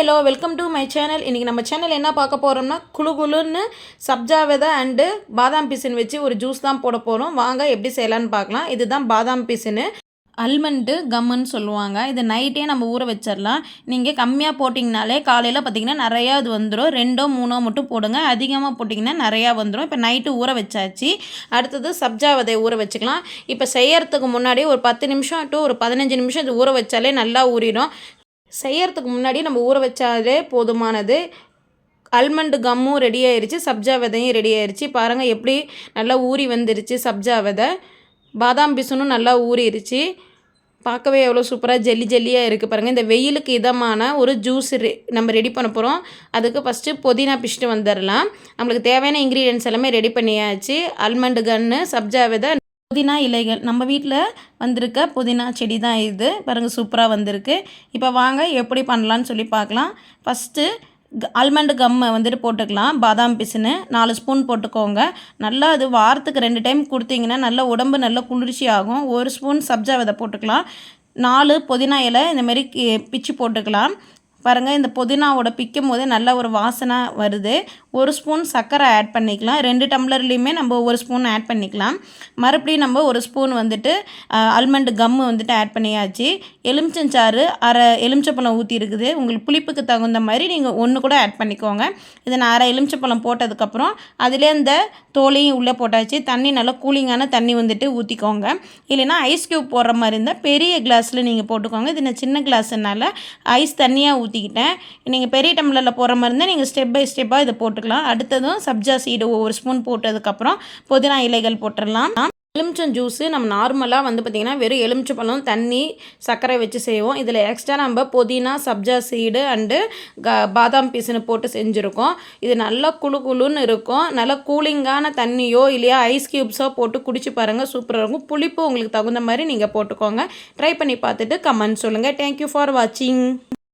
Hello welcome to my channel. இன்றைக்கி நம்ம channel என்ன பார்க்க போகிறோம்னா குளு குளுன்னு சப்ஜா விதை அண்டு பாதாம் பிசின் வச்சு ஒரு ஜூஸ் தான் போட போகிறோம் வாங்க எப்படி செய்யலான்னு பார்க்கலாம். இதுதான் பாதாம் பிசின்னு அல்மண்டு கம்முன்னு சொல்லுவாங்க. இது நைட்டே நம்ம ஊற வச்சிடலாம் நீங்கள் கம்மியாக போட்டிங்கனாலே காலையில் பார்த்தீங்கன்னா நிறையா இது வந்துடும் ரெண்டோ மூணோ மட்டும் போடுங்க. அதிகமாக போட்டிங்கன்னா நிறையா வந்துடும் இப்போ நைட்டு ஊற வச்சாச்சு. அடுத்தது சப்ஜா விதை ஊற வச்சுக்கலாம். இப்போ செய்யறதுக்கு முன்னாடி ஒரு பத்து நிமிஷம் டு ஒரு பதினஞ்சு நிமிஷம் இது ஊற வச்சாலே நல்லா ஊறிடும். செய்யறதுக்கு முன்னாடி நம்ம ஊற வச்சாலே போதுமானது. அல்மண்டு கம்மும் ரெடி ஆயிடுச்சு சப்ஜா விதையும் ரெடி ஆயிடுச்சு பாருங்கள் எப்படி நல்லா ஊறி வந்துருச்சு சப்ஜா விதை. பாதாம் பிசுனும் நல்லா ஊறிடுச்சு பார்க்கவே எவ்வளோ சூப்பராக ஜெல்லி ஜெல்லியாக இருக்குது பாருங்கள் இந்த வெயிலுக்கு இதமான ஒரு ஜூஸ் ரெ நம்ம ரெடி பண்ண போகிறோம் அதுக்கு ஃபஸ்ட்டு புதினா பிச்சுட்டு வந்துடலாம் நம்மளுக்கு தேவையான இன்க்ரீடியன்ஸ் எல்லாமே ரெடி பண்ணியாச்சு. அல்மண்டு கன்று சப்ஜா விதை புதினா இலைகள். நம்ம வீட்டில் வந்திருக்க புதினா செடி தான் இது. பாருங்கள் சூப்பராக வந்திருக்கு. இப்போ வாங்க எப்படி பண்ணலான்னு சொல்லி பார்க்கலாம். ஃபஸ்ட்டு ஆல்மண்டு கம்மை வந்துட்டு போட்டுக்கலாம். பாதாம் பிசுன்னு நாலு ஸ்பூன் போட்டுக்கோங்க. நல்லா அது வாரத்துக்கு ரெண்டு டைம் கொடுத்தீங்கன்னா நல்லா உடம்பு நல்லா குளிர்ச்சி ஆகும். ஒரு ஸ்பூன் சப்ஜா விதை போட்டுக்கலாம். நாலு புதினா இலை இந்தமாரி பிச்சு போட்டுக்கலாம். பாருங்கள் இந்த புதினாவோட பிக்கும் போதே நல்ல ஒரு வாசனை வருது. ஒரு ஸ்பூன் சர்க்கரை ஆட் பண்ணிக்கலாம். ரெண்டு டம்ளர்லேயுமே நம்ம ஒரு ஸ்பூன் ஆட் பண்ணிக்கலாம். மறுபடியும் நம்ம ஒரு ஸ்பூன் வந்துட்டு அல்மண்டு கம்மு வந்துட்டு ஆட் பண்ணியாச்சு. எலுமிச்சஞ்சாறு அரை எலுமிச்சப்பழம் ஊற்றி இருக்குது உங்களுக்கு புளிப்புக்கு தகுந்த மாதிரி நீங்கள் ஒன்று கூட ஆட் பண்ணிக்கோங்க. இதை நான் அரை எலுமிச்சப்பழம் போட்டதுக்கப்புறம் அதிலே அந்த தோலையும் உள்ளே போட்டாச்சு. தண்ணி நல்லா கூலிங்கான தண்ணி வந்துட்டு ஊற்றிக்கோங்க இல்லைனா ஐஸ் க்யூப் போடுற மாதிரி இருந்தால் பெரிய கிளாஸில் நீங்கள் போட்டுக்கோங்க. இது நான் சின்ன கிளாஸ்னால ஐஸ் தண்ணியாக ஊற்றிக்கிட்டேன் நீங்கள் பெரிய டம்ளரில் போடுற மாதிரி இருந்தால் நீங்கள் ஸ்டெப் பை ஸ்டெப்பாக இதை போட்டு போட்டுக்கலாம். அடுத்ததும் சப்ஜா சீடு ஒவ்வொரு ஸ்பூன் போட்டதுக்கப்புறம் புதினா இலைகள் போட்டுடலாம். எலுமிச்சம் ஜூஸு நம்ம நார்மலாக வந்து பார்த்திங்கன்னா வெறும் எலுமிச்சை பழம் தண்ணி சர்க்கரை வச்சு செய்வோம். இதில் எக்ஸ்ட்ரா நம்ம புதினா சப்ஜா சீடு அண்டு க பாதாம் பீஸுன்னு போட்டு செஞ்சுருக்கோம். இது நல்லா குழு குழுன்னு இருக்கும். நல்லா கூலிங்கான தண்ணியோ இல்லையா ஐஸ் க்யூப்ஸோ போட்டு குடிச்சு பாருங்கள் சூப்பராக இருக்கும். புளிப்பு உங்களுக்கு தகுந்த மாதிரி நீங்கள் போட்டுக்கோங்க. ட்ரை பண்ணி பார்த்துட்டு கமெண்ட் சொல்லுங்கள் தேங்க்யூ ஃபார் வாட்சிங்